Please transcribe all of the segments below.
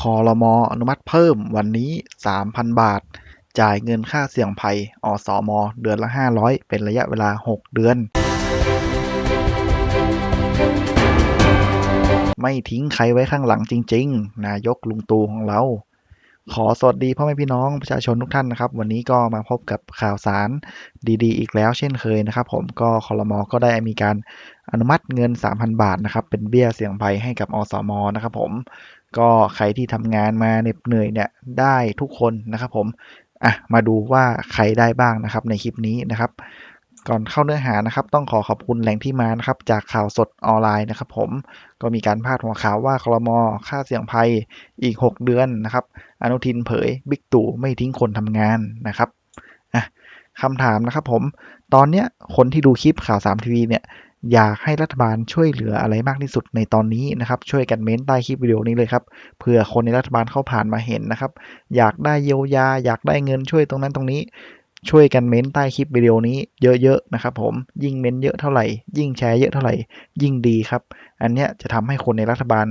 คอรมออนุมัติเพิ่มวันนี้ 3,000 บาท จ่ายเงินค่าเสี่ยงภัย อสมเดือนละ 500 เป็นระยะเวลา 6 เดือน ไม่ทิ้งใครไว้ข้างหลังจริง ๆ นายกลุงตูของเรา ขอสวัสดีพ่อแม่พี่น้องประชาชนทุกท่านนะครับ วันนี้ก็มาพบกับข่าวสารดีๆ อีกแล้วเช่นเคยนะครับ ผมก็คอรมอก็ได้มีการอนุมัติเงิน 3,000 บาทนะครับ เป็นเบี้ยเสี่ยงภัยให้กับอสมนะครับ ผมก็ใครที่ทำงานมาเหน็ดเหนื่อยเนี่ยได้ทุกคนนะครับ ผมอะมาดูว่าใครได้บ้างนะครับในคลิปนี้นะครับ ก่อนเข้าเนื้อหานะครับ ต้องขอขอบคุณแหล่งที่มานะครับ จากข่าวสดออนไลน์นะครับ ผมก็มีการพาดหัวข่าวว่าคลมค่าเสี่ยงภัยอีก 6 เดือนนะครับ อนุทินเผยบิ๊กตู่ไม่ทิ้งคนทำงานนะครับอะคำถามนะครับผมตอนเนี้ยคนที่ดูคลิปข่าว3ทีวีเนี่ยอยากให้รัฐบาลช่วยเหลืออะไรมากที่สุดในตอนนี้นะครับ ช่วยกันเม้นใต้คลิปวิดีโอนี้เลยครับเผื่อคนในรัฐบาลเข้าผ่านมาเห็นนะครับ อยากได้เยียวยา อยากได้เงินช่วยตรงนั้นตรงนี้ ช่วยกันเม้นใต้คลิปวิดีโอนี้เยอะๆนะครับผมยิ่งเม้นเยอะเท่าไหร่ ยิ่งแชร์เยอะเท่าไหร่ ยิ่งดีครับ อันเนี้ยจะทำให้คนในรัฐบาล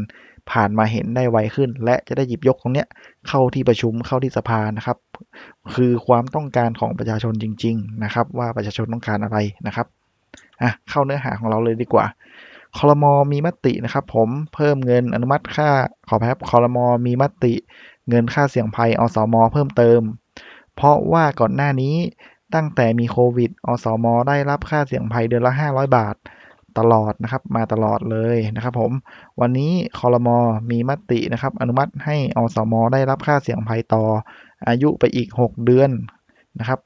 ผ่านมาเห็นได้ไวขึ้น และจะได้หยิบยกตรงเนี้ยเข้าที่ประชุมเข้าที่สภานะครับ คือความต้องการของประชาชนจริง ๆ นะครับ ว่าประชาชนต้องการอะไรนะครับอะเข้าเนื้อหาของเราเลยดีกว่าคอรมอมีมตินะครับผมเพิ่มเงินอนุมัติค่าขอแพ้คอรมอมีมติ เงินค่าเสี่ยงภัยอสมเพิ่มเติม เพราะว่าก่อนหน้านี้ตั้งแต่มีโควิด อสม ได้รับค่าเสี่ยงภัยเดือนละ 500 บาทตลอดนะครับ มาตลอดเลยนะครับผม วันนี้คอรมอมีมตินะครับ อนุมัติให้อสม ได้รับค่าเสี่ยงภัยต่อ อายุไปอีก 6 เดือนนะครับ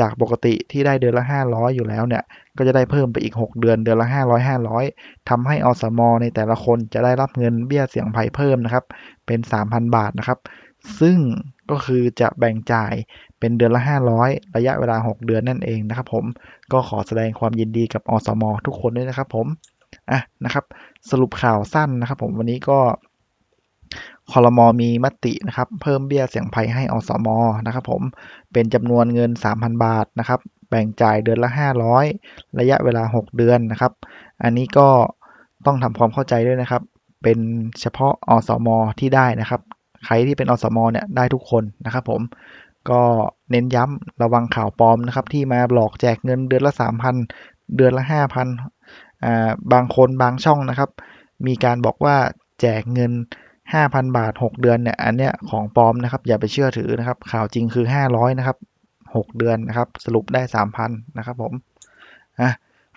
จากปกติที่ได้เดือนละ 500 อยู่แล้วเนี่ย ก็จะได้เพิ่มไปอีก 6 เดือนเดือนละ 500 500ทำให้อสม ในแต่ละคนจะได้รับเงินเบี้ยเสี่ยงภัยเพิ่มนะครับ เป็น 3,000 บาทนะครับ ซึ่งก็คือจะแบ่งจ่าย เป็นเดือนละ 500 ระยะเวลา 6 เดือนนั่นเองนะครับผมก็ขอแสดงความยินดีกับอสมทุกคนด้วยนะครับผมอะนะครับสรุปข่าวสั้นนะครับผมวันนี้ก็คอรมอมีมตินะครับเพิ่มเบี้ยเสี่ยงภัยให้อสมนะครับผมเป็นจำนวนเงิน 3,000 บาทนะครับแบ่งจ่ายเดือนละ 500 ระยะเวลา 6 เดือนนะครับ อันนี้ก็ต้องทำความเข้าใจด้วยนะครับ เป็นเฉพาะอสมที่ได้นะครับ ใครที่เป็นอสมเนี่ยได้ทุกคนนะครับผม ก็เน้นย้ำระวังข่าวปลอมนะครับที่มาหลอกแจกเงินเดือนละ 3,000 เดือนละ 5,000อ่าบางคนบางช่องนะครับ มีการบอกว่าแจกเงิน 5,000 บาท 6 เดือนเนี่ยอันเนี้ยของปลอมนะครับ อย่าไปเชื่อถือนะครับ ข่าวจริงคือ 500 นะครับ 6 เดือนนะครับ สรุปได้ 3,000 นะครับผมอะ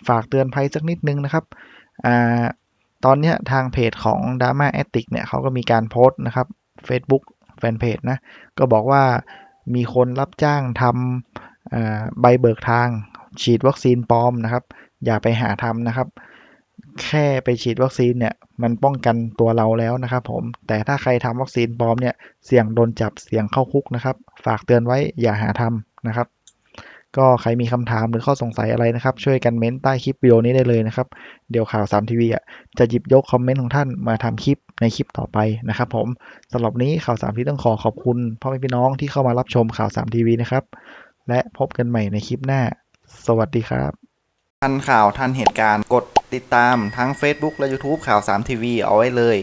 ฝากเตือนภัยสักนิดนึงนะครับอ่าตอนเนี้ยทางเพจของ Drama Addict เนี่ยเขาก็มีการโพสต์นะครับ Facebook แฟนเพจนะ ก็บอกว่า มีคนรับจ้างทำใบเบิกทางฉีดวัคซีนปลอมนะครับ อย่าไปหาทำนะครับ แค่ไปฉีดวัคซีนเนี่ยมันป้องกันตัวเราแล้วนะครับ ผม แต่ถ้าใครทำวัคซีนปลอมเนี่ยเสี่ยงโดนจับเสี่ยงเข้าคุกนะครับ ฝากเตือนไว้อย่าหาทำนะครับ ก็ใครมีคำถามหรือข้อสงสัยอะไรนะครับ ช่วยกันเม้นใต้คลิปวิดีโอนี้ได้เลยนะครับ เดี๋ยวข่าว3ทีวีจะหยิบยกคอมเมนต์ของท่านมาทำคลิปในคลิปต่อไปนะครับผมสำหรับนี้ข่าว3ทีต้องขอขอบคุณพ่อแม่พี่น้องที่เข้ามารับชมข่าว3ทีวีนะครับ และพบกันใหม่ในคลิปหน้า สวัสดีครับทันข่าวทันเหตุการณ์กดติดตามทั้ง Facebook และ YouTube ข่าว3ทีวีเอาไว้เลย